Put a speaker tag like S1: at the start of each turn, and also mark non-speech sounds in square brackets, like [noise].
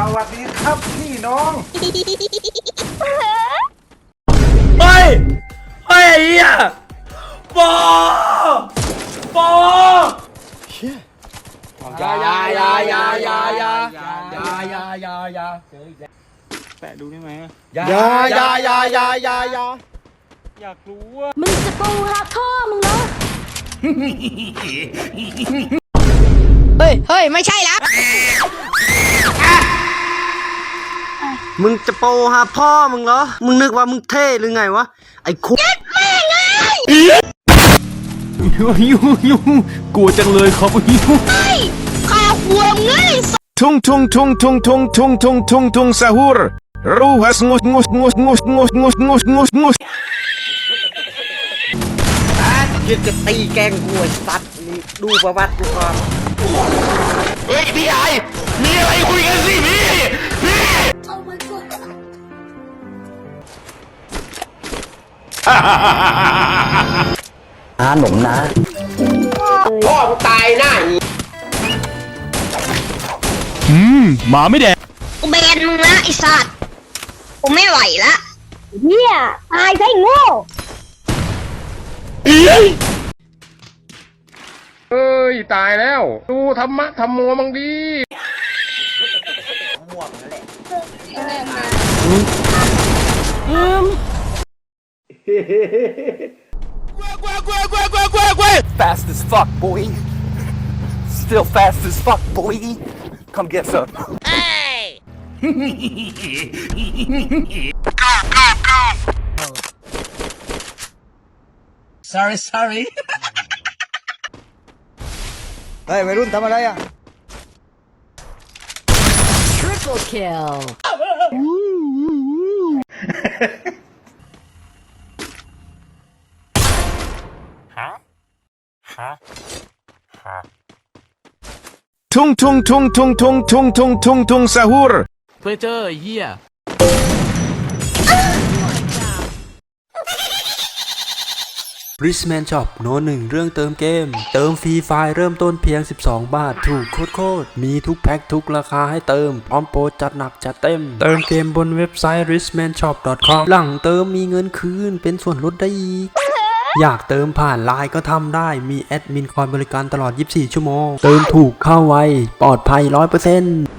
S1: สวัสดีครับพี่น้อง
S2: เฮ้ย เฮ้ยไอ้เหี้ยปอปอ
S3: อยาอยาอยาอยาอยาอยาอยาอยาอยาอยา
S4: แปะดูได้ไหม
S3: อยาอยาอยาอยาอยาอยา
S4: อยากรู้ว่า
S5: มึงจะปูหาพ่อมึงเหรอ
S6: เฮ้ย เฮ้ย ไม่ใช่ละ
S7: มึงจะโปหาพ่อมึงเหรอ มึงนึกว่ามึงเท่หรือไงวะ ไอ้คุก
S4: หิวหิวหิวกลัวจังเลยครับหิว
S6: ข้าหัวมึงเลย
S8: Tung tung tung tung tung tung tung tung tung sahur. Ruhas ngus ngus ngus ngus ngus ngus ngus ngus ngus.
S7: คิดจะตีแกล้งกูไอ้สัตว์นี่ดูประวัติกูก่อน
S8: เฮ้ยพี่ไอมีอะไรคุยกันสิพี่พี่
S3: อาหนมนะ
S7: พ่อกูตายหน้าอี
S4: อืมหมาไม่แดก
S6: กูเบนมึงนะไอ้สัตว์กูไม่ไหวละ
S5: เฮียตายใช่โง่
S8: เอ้ย ตายแล้ว ดูธรรมะธรรมโมมังดี
S3: fast as fuck, boy. Still fast as fuck, boy. Come get some. Hey! go, go, go! Sorry, sorry. [laughs] hey, Verun, tama na yan.
S5: Triple kill. [laughs]
S8: ทุ่งทุ่งทุ่งทุ่งทุ่งทุ่งทุ่งทุ่งทุ่ง sahur
S4: เพลเจอร์เฮีย
S7: ริสแมนช็อปโนหนึ่งเรื่องเติมเกม เติมฟรีไฟล์เริ่มต้นเพียง 12 บาท ถูกโคตรๆมีทุกแพ็คทุกราคาให้เติม พร้อมโปรจัดหนักจัดเต็ม เติมเกมบนเว็บไซต์ rismanshop.com หลังเติมมีเงินคืนเป็นส่วนลดได้อีก อยากเติมผ่านไลน์ก็ทำได้ มีแอดมินคอยบริการตลอด 24 ชั่วโมง เติมถูกเข้าไว ปลอดภัย 100%